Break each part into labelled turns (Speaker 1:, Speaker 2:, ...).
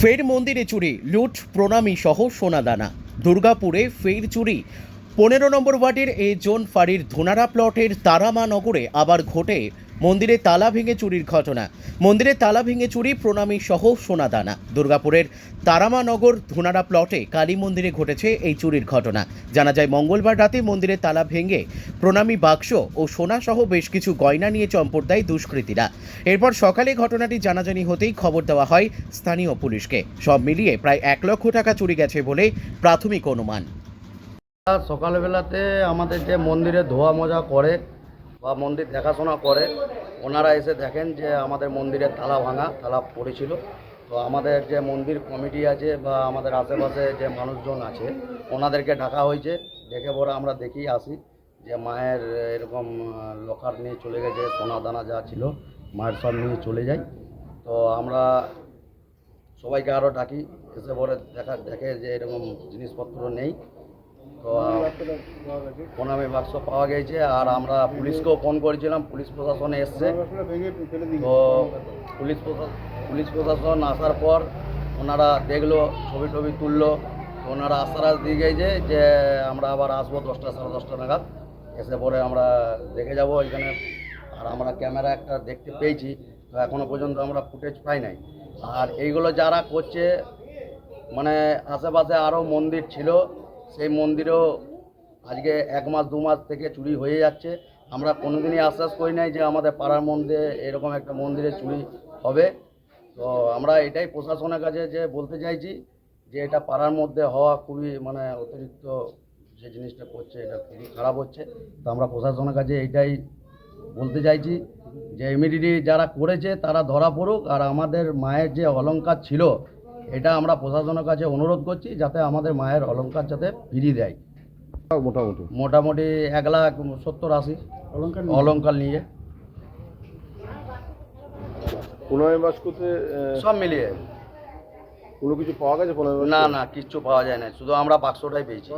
Speaker 1: ফের মন্দিরে চুরি, লুট, প্রণামী সহ সোনাদানা। দুর্গাপুরে ফের চুরি। পনেরো নম্বর ওয়ার্ডের এ জোন ফাঁড়ির ধুনারা প্লটের তারামা নগরে আবার ঘটে মন্দিরে তালা ভেঙে চুরির ঘটনা। মন্দিরে তালা ভেঙে চুরি, প্রণামী সহ সোনাদানা দুর্গাপুরের তারামানগর ধুনারা প্লটে কালী মন্দিরে ঘটেছে এই চুরির ঘটনা। জানা যায়, মঙ্গলবার রাতে মন্দিরে তালা ভেঙে প্রণামী বাক্স ও সোনা সহ বেশ কিছু গয়না নিয়ে চম্পট দেয় দুষ্কৃতীরা। এরপর সকালে ঘটনাটি জানাজানি হতেই খবর দেওয়া হয় স্থানীয় পুলিশকে। সব মিলিয়ে প্রায় এক লক্ষ টাকা চুরি গেছে বলে প্রাথমিক অনুমান।
Speaker 2: সকালবেলাতে আমাদের যে মন্দিরে ধোয়া মজা করে বা মন্দির দেখাশোনা করে, ওনারা এসে দেখেন যে আমাদের মন্দিরের তালা ভাঙা, তালা পড়েছিল। তো আমাদের যে মন্দির কমিটি আছে বা আমাদের আশেপাশে যে মানুষজন আছে, ওনাদেরকে ডাকা হয়েছে। ডেকে পরে আমরা দেখি আসি যে মায়ের এরকম লকার নিয়ে চলে গেছে, সোনা দানা যা ছিল, মায়ের সব নিয়ে চলে যায়। তো আমরা সবাইকে আরও ডাকি, এসে পরে দেখা, দেখে যে এরকম জিনিসপত্র নেই। তো প্রণামী বাক্স পাওয়া গেছে আর আমরা পুলিশকেও ফোন করেছিলাম, পুলিশ প্রশাসনে এসছে। তো, পুলিশ পুলিশ প্রশাসন আসার পর ওনারা দেখল, ছবি টবি তুললো ওনারা আশ্বাস দিয়ে গেছে যে আমরা আবার আসব দশটা, সাড়ে দশটা নাগাদ। এসে পরে আমরা দেখে যাব এখানে। আর আমরা ক্যামেরা একটা দেখতে পেয়েছি, তো এখনও পর্যন্ত আমরা ফুটেজ পাই নাই। আর এইগুলো যারা করছে মানে আশেপাশে আরও মন্দির ছিল সেই মন্দিরেও আজকে এক মাস, দু মাস থেকে চুরি হয়ে যাচ্ছে। আমরা কোনোদিনই আশ্বাস করি নাই যে আমাদের পাড়ার মধ্যে এরকম একটা মন্দিরে চুরি হবে। তো আমরা এটাই প্রশাসনের কাছে যে বলতে চাইছি যে এটা পাড়ার মধ্যে হওয়া খুবই মানে অতিরিক্ত যে জিনিসটা করছে, এটা খুবই খারাপ হচ্ছে। তো আমরা প্রশাসনের কাছে এইটাই বলতে চাইছি যে ইমিডিয়েটলি যারা করেছে তারা ধরা পড়ুক। আর আমাদের মায়ের যে অলংকার ছিল এটা আমরা প্রশাসনের কাছে অনুরোধ করছি যাতে আমাদের মায়ের অলংকার যাতে ফিরিয়ে দেয়।
Speaker 3: মোটামুটি।
Speaker 2: মোটামুটি এক লাখ সত্তর আশি অলংকার নিয়ে।
Speaker 3: পনেরোই মাস করতে
Speaker 2: সব মিলিয়ে।
Speaker 3: কোনো কিছু পাওয়া গেছে
Speaker 2: না না কিচ্ছু পাওয়া যায় না। শুধু আমরা বাক্সটাই পেয়েছি।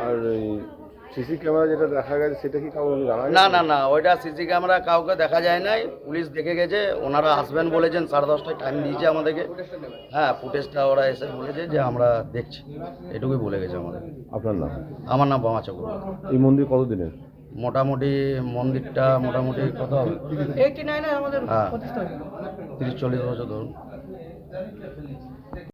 Speaker 3: আর সিসি ক্যামেরা যেটা দেখা গেছে সেটা কি কাউকে জানা
Speaker 2: না না না ওইটা সিসি ক্যামেরা কাউকে দেখা যায় নাই। পুলিশ দেখে গেছে ওনারা আসবেন বলেছেন সাড়ে দশটায় টাইম দিয়েছে আমাদেরকে। হ্যাঁ ফুটেজটা ওরা এসে বলেছে যে আমরা দেখছি। এটুকুই বলে গেছে আমাদের।
Speaker 3: আপনার নাম?
Speaker 2: আমার নাম বামা চক্রবর্তী।
Speaker 3: এই মন্দির কতদিনের?
Speaker 2: মোটামুটি মন্দিরটা মোটামুটি কত হবে? হ্যাঁ। তিরিশ চল্লিশ বছর ধরুন।